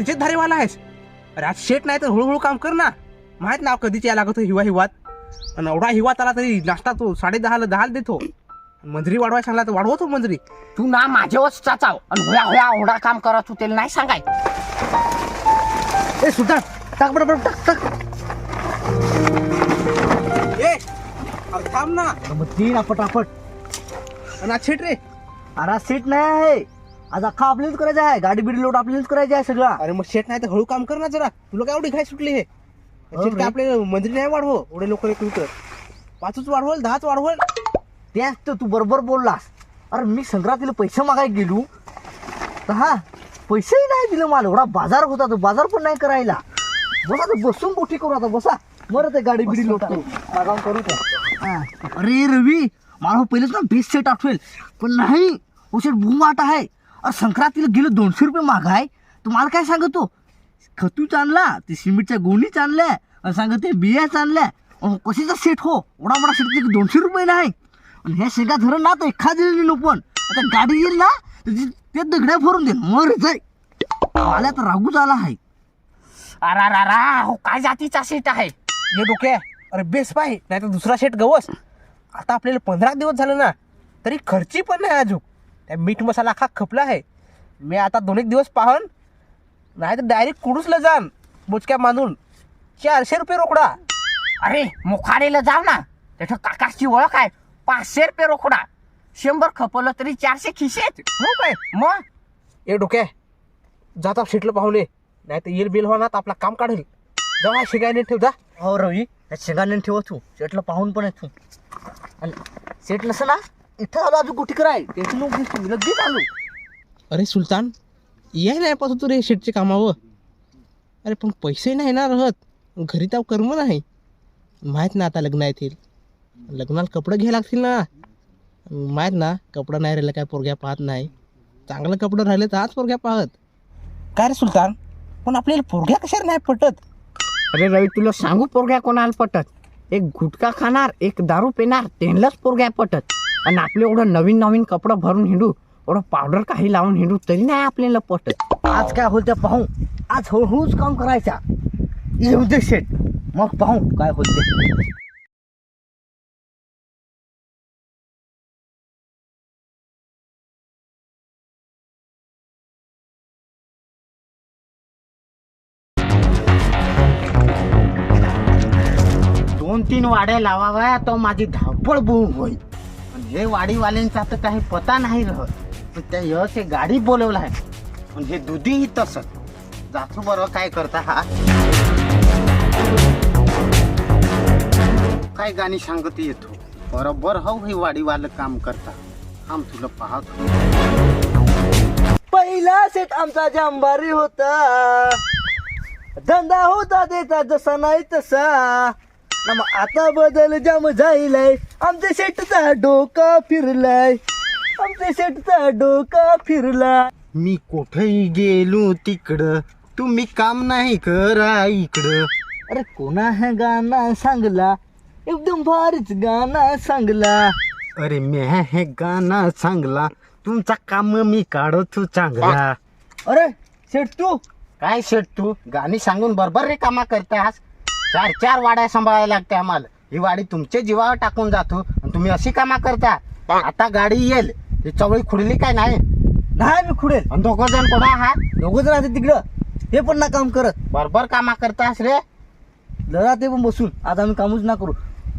आला आहेस. अरे आज शेट नाही तर हळूहळू काम कर ना. माहीत ना कधीच यायला लागतो हिवा हिवात आणि एवढा हिवात आला तरी नाश्ता तो साडे दहाला दहाला देतो. मंजरी वाढवाय सांगला तर वाढवतो मंजरी. तू ना माझ्यावरच चाचाव आणि होया होया एवढा काम करत होते नाही सांगाय. ए सुलतान टाक बरोबर टाक टाक. ए अरे थांब ना. मग तीन पटापट. आणि आज शेट रे. अरे आज सीट नाही आहे. आज अख्खा आपल्यालाच करायचं आहे. गाडी बिडी लोट आपल्यालाच करायची आहे सगळा. अरे मग शेट नाही तर हळू काम कर ना जरा. तुला काय एवढी घाय सुटली हे? हो शेट रे. काय आपले मंजरी नाही वाढव एवढे लोक रेकरूट पाचच वाढवल दहाच वाढवल. त्याच तर तू बरोबर बोललास. अरे मी संक्रांतीला पैसे मागायला गेलो. तर हा पैसेही नाही दिले मला. एवढा बाजार होता तो. बाजार पण नाही करायला. बसा तर बसून गोष्टी करू आता. बसा. बरं ते गाडी बिडी लोट मागावून करू. हा. अरे रवी मला हो पहिलेच ना बेस्ट सेट आठवेल. पण नाही. सेट भूमाट आहे. संक्रांतीला गेलो दोनशे रुपये माग आहे तुम्हाला काय सांगतो? खतूच आणला ते सिमेंटच्या गोणीच आणल्या आणि सांगत ते बियाच आणल्या. कशीचा सेट हो? एवढा मोठा सेट तिथे दोनशे रुपये नाही. आणि ह्या शेगा धरण ना तर एखादी नो पण. आता गाडी येईल ना ते दगड्या भरून दे मर जाय मला तर रागूच आला आहे. अरा रा रा हो काय जातीचा सेट आहे? हे डोके अरे बेस पाय नाही तर दुसरा शेट गवस. आता आपल्याला पंधरा दिवस झालं ना तरी खर्ची पण नाही अजून. त्या मीठ मसाला अख्खा खपला आहे. मी आता दोन एक दिवस पाहन नाही तर डायरेक्ट कुडूसला जाण बोचक्या बांधून चारशे रुपये रोकडा. अरे मुखाडेला जाव ना. त्याच्या काकाची ओळख आहे. पाचशे रुपये रोकडा. शंभर खपवलं तरी चारशे खिशेत हो काय? मग? ए डोके जाता शेटलं पाहुणे नाही तर येल बिल होणार तर आपला काम काढेल. जाऊ शिकायने ठेव जा. हो रवी. या शेंगाने ठेव तू. सेटला पाहून पण आहे तू. आणि सेट नसं ना इथं आलो अजून कुठे कराय. टेन्शन नको घेऊ तू, लगेच आलो. अरे सुलतान याय नाही पाहतो तू रे शेटचे कामावं अरे पण पैसे नाही ना राहत. घरी तर कर्म नाही. माहीत ना आता लग्न येतील. लग्नाला कपडे घ्यायला लागतील ना. माहीत ना कपडं नाही राहिलं काय पोरग्या पाहत नाही. चांगलं कपडं राहिले तर आज पोरग्या पाहत. काय रे सुलतान? पण आपल्याला पोरग्या कशाला नाही पटत? अरे रवी तुला सांगू पोरग्या कोणाला पटत? एक गुटखा खाणार एक दारू पिणार त्यांनाच पोरग्या पटत. आणि आपले एवढं नवीन नवीन कपडं भरून हिंडू एवढं पावडर काही लावून हिंडू तरी नाही आपल्याला पटत आज काय होईल पाहू. आज हळूहळूच काम करायचा. येऊ दे शेट मग पाहू काय होते दोन तीन वाड्या लावाव्या तो माझी धावपळ बुळ होईल. हे वाडीवाल्यांचा तर काही पता नाही राहत पण त्या यश हे गाडी बोलवलं आहे. पण हे दुधीही तसंच. जातो बरं काय करता हा? काय गाणी सांगत येतो? बरोबर हो हे वाडीवालं काम करता. आम तुला पाहतो. पहिला सेट आमचा जांभारी होता. धंदा होता देता जसा नाही तसा. ना मग आता बदल जाम जाईलाय आमच्या शेटचा डोका फिरलाय. आमच्या शेटचा डोका फिरला मी कुठेही गेलो तिकडं. तुम्ही काम नाही करा इकडं. अरे कोणा हे गाणं सांगला? एकदम भारीच गाणं सांगला. अरे मी हे गाणं चांगला तुमचा काम मी काढतो चांगला. अरे शेट तू. काय शेट तू? गाणी सांगून बरोबर रे कामा करतास? चार चार वाड्या सांभाळायला लागते आम्हाला. ही वाडी तुमच्या जीवावर टाकून जातो आणि तुम्ही अशी कामा करता. आता गाडी येईल. ती चवळी खुडली काय नाही? नाही मी खुडेल. आणि दोघं जण कोणा आहात? दोघं जण राहते तिकडं. ते पण ना काम करत. बरोबर कामा करतास रे. जरा ते पण बसून. आता आम्ही कामच ना करू.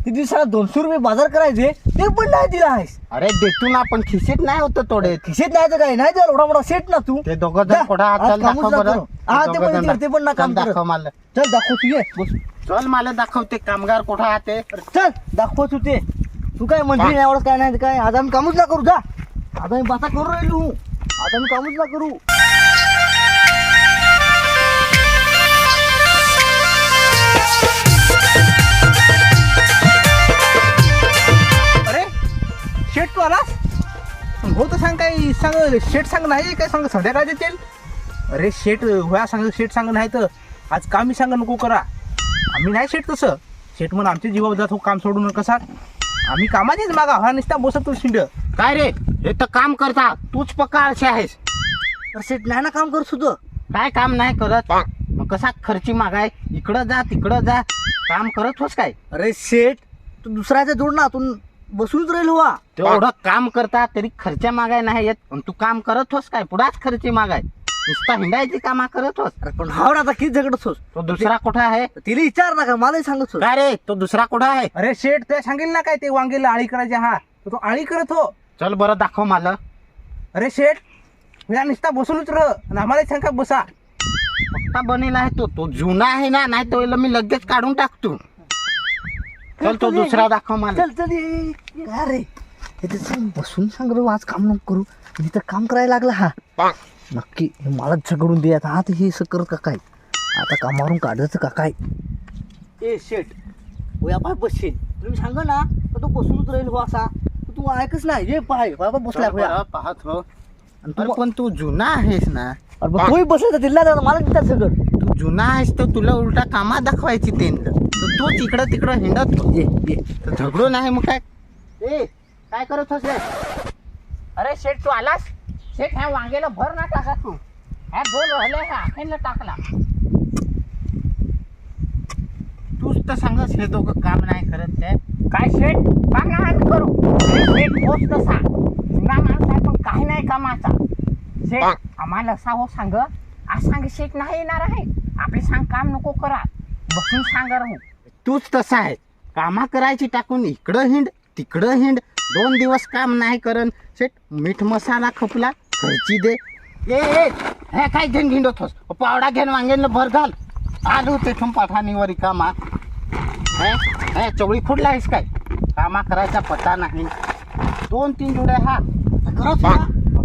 ते दिवसाला दोनशे रुपये बाजार करायचे ते पण नाही दिला आहेस. अरे देतो ना पण खिशीत नाही होत थोडे. खिशेत नाही तर काय? नाही तर एवढा मोठा सेट ना तू? ते दोघं जा, जण कोणा आज चल कामच दाखव ना बरं. करू. हा, ते दोघं पण इकडे, ते पण ना चल काम करत. दाखव मला. चल दाखव तू ये. बस. चल मला दाखवते कामगार कुठं आहाते चल दाखव तू ते काय मंत्री नाही एवढं काय नाही काय? आज आम्ही कामच ना करू जा. आता मी बाता करू राहिलो आता मी कामच ना करू. अरे शेट तू आलास? हो तर सांग काय सांग शेट सांग नाही काय सांग संध्याकाळ देतील अरे शेट होया सांग शेट सांग नाही तर आज कामी सांग नको करा. आम्ही नाही शेट तसं. शेट म्हणून आमच्या जीवावर जात हो काम सोडून कसा आम्ही कामाचीच मागा. हा नुसता बसत तू शिंड काय रे? हे तर काम करता. तूच पक्का आळशी आहेस. तर सेट नाही ना काम करत सुद्धा? काय काम नाही करत? कसा खर्ची मागाय? इकडं जा तिकडं जा. काम करत होस काय? अरे शेठ तू दुसऱ्याच्या जोड ना तू बसूनच राहील हो तेवढं काम करता तरी खर्चा मागाय नाही येत. पण तू काम करत होस काय? पुढाच खर्ची मागाय. नुसता हिंडायची कामा करत होस. अरे पण हावड आता किती झगडत होस? तो दुसरा कुठं आहे? तिला विचार ना का मलाही सांगत होस. काय रे तो दुसरा कुठं आहे? अरे शेठ ते सांगेल ना काय ते वांगेला आळी करायचे? हा तर तो आळी करत हो. चल बरं दाखव मला. अरे शेठ मी नुसता बसूनच रह आणि आम्हाला सांग का बसा. पक्का बनेल आहे तो. तो जुना आहे ना नाही तो मी लगेच काढून टाकतो. चल तो दुसरा दाखव मला. चल चल ये, ये, ये. काय रे हे ते सांग, बसून सांग रे आज काम नको करू. मी तर काम करायला लागला हा. नक्की हे मलाच झगडून दे. आता आता हे असं करत का काय आता कामावरून काढायचं का काय ए शेट ओया पाय बसशील. तुम्ही सांगा ना तर तो बसूनच राहील हो असा? तू ऐकच नाही. ये पाय बाबा बसला होया पाहत हो आणि तू पण तू जुना आहेस ना. अरे मग तोही बसला तर दिला जाता मला तिथं सगळं. तू जुना आहेस तर तुला उलटा कामा दाखवायची तेंड. तर तू तिकडं तिकडं हिंडत हो. ये ये. तर झगडून आहे मग काय? ए काय करत होस रे अरे शेठ तू आलास? शेठ ह्या वांगेला भर ना टाका तू ह्या दोन राहिले ह्या आखेनला टाकला. तूच तर सांगस हे दोघं काम नाही करत ते. काय शेठ? नाही आम्ही करू. हे शेठ होच तसा जुना माणूस आहे पण काही नाही कामाचा. शेठ आम्हाला असा हो सांग. आज सांग शेठ नाही येणार आहे. आपले सांग काम नको करा. बसून सांगा राहू. तूच तसा आहे. कामा करायची टाकून इकडं हिंड तिकडं हिंड. दोन दिवस काम नाही करन. शेट मीठ मसाला खपला. खर्ची दे ए ए, हे काय घेऊन हिंडत होस पावडा घेऊन वांग्याला भर घाल. आलो तेथून पठाणीवर कामा. हे हे चवळी फुडला आहेस काय? कामा करायचा पत्ता नाही. दोन तीन जुडे हा. होता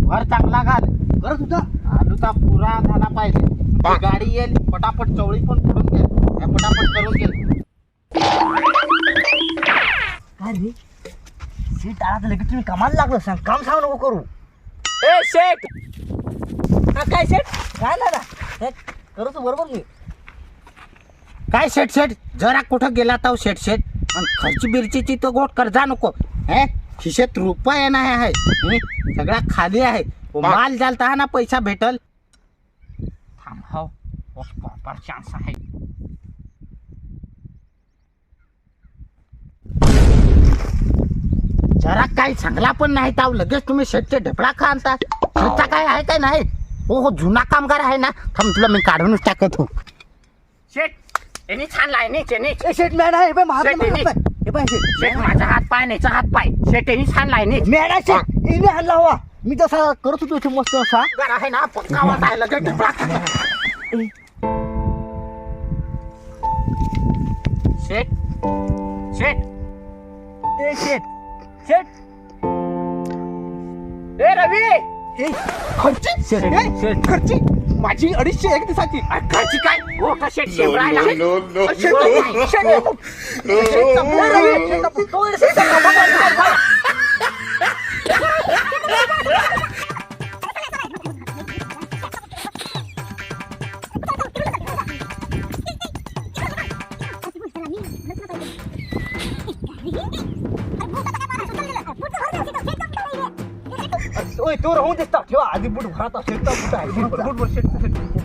भर चांगला घाल. करत होता आलूचा पुरा झाला पाहिजे. ती गाडी येईल. पटापट चवळी पण फुडून घे. हे पटापट करून घे. काय रे? सीट आला तर लगेच तुम्ही कामाला लागलं सांग काम सांग नको करू. ए शेट हा काय सेट काय ना हे करत बरोबर मी काय शेट शेट जरा कुठं गेला तर शेट शेट आणि खर्च बिरचीची तो गोट कर्जा नको. हे? खिशेत रुपये नाही आहे. हं? सगळा खाली आहे. वो माल जालता हा ना पैसा भेटल. थांब हो. प्रॉपर चान्स आहे. जरा काही चांगला पण नाही ताव लगेच तुम्ही शेटचे ढेपळा खा आणता? शेटचा काय आहे काय नाही? हो हो जुना कामगार आहे ना. थांब तुला मी काढूनच टाकत हो. शेट यांनी छान लाय नीच नीच ए शेट मॅन आहे हे पाय महाग शेट, महाग हे पाय. हे पाय शेट शेट माझा हात पाय नेचा हात पाय. शेट यांनी छान लाय नीच मॅन आहे शेट हिने हाणला हवा मी तसा करत होतो इथे मस्त असा. जर आहे ना पक्का वाट आहे लगेच ढेपळा खा. शेट शेट ए शेट शेट. ए रवी! ए खर्ची? शेट ए, शेट. खर्ची? माझी अडीचशे एक दिवसाची खर्ची काय? हो का शेट शेवरायला. आहे? no, no, अ, शेट नाही, शेट नको. शेट नको, रवी, शेट नको. तो शेट आधी बुट भरात असेल तर बुट आहे बुट बुट शेट शेट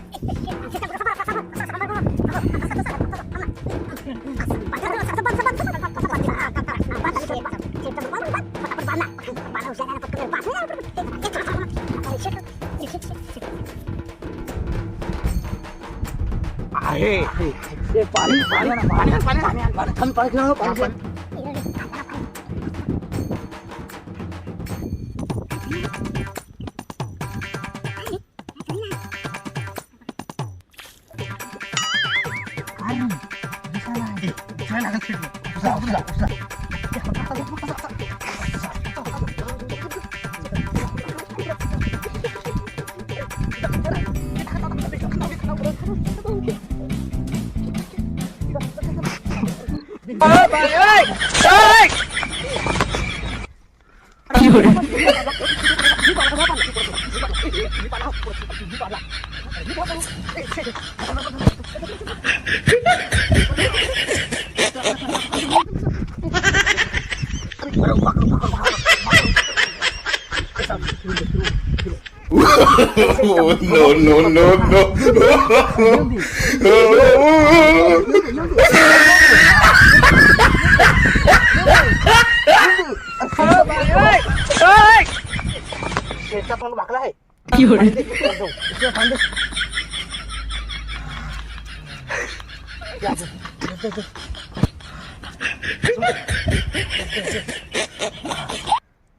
आहे ए पाणी पाणी आणा, पाणी पाणी पाणी पाणी पाणी Ờ, ơi! Bà ơi! Ơi no, no, no, no. शेतचा पण भागला आहे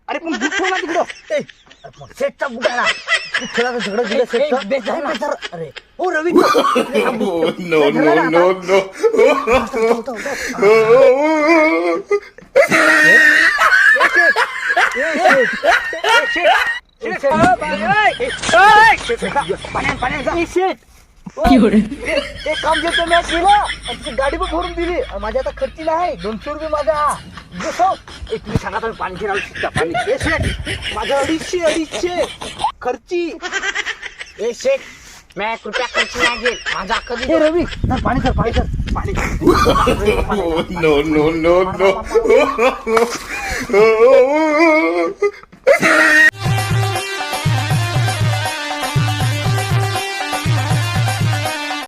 अरे पण बुक ठेव ना तिकडं ए, अरे पण शेठचा बुक आहे ना तू खेळा झगडं दिलं शेठचं अरे हो रवी no, no, no, no. ते काम आणि तुझी गाडी पण भरून दिली आणि माझी आता खर्ची नाही दोनशे रुपये माझा जसं ए तुम्ही सांगा तुम्ही पाणी खर्ची मैं कृपया खर्च नाही घेत माझा कधी रवी Oh, no, no, no, no.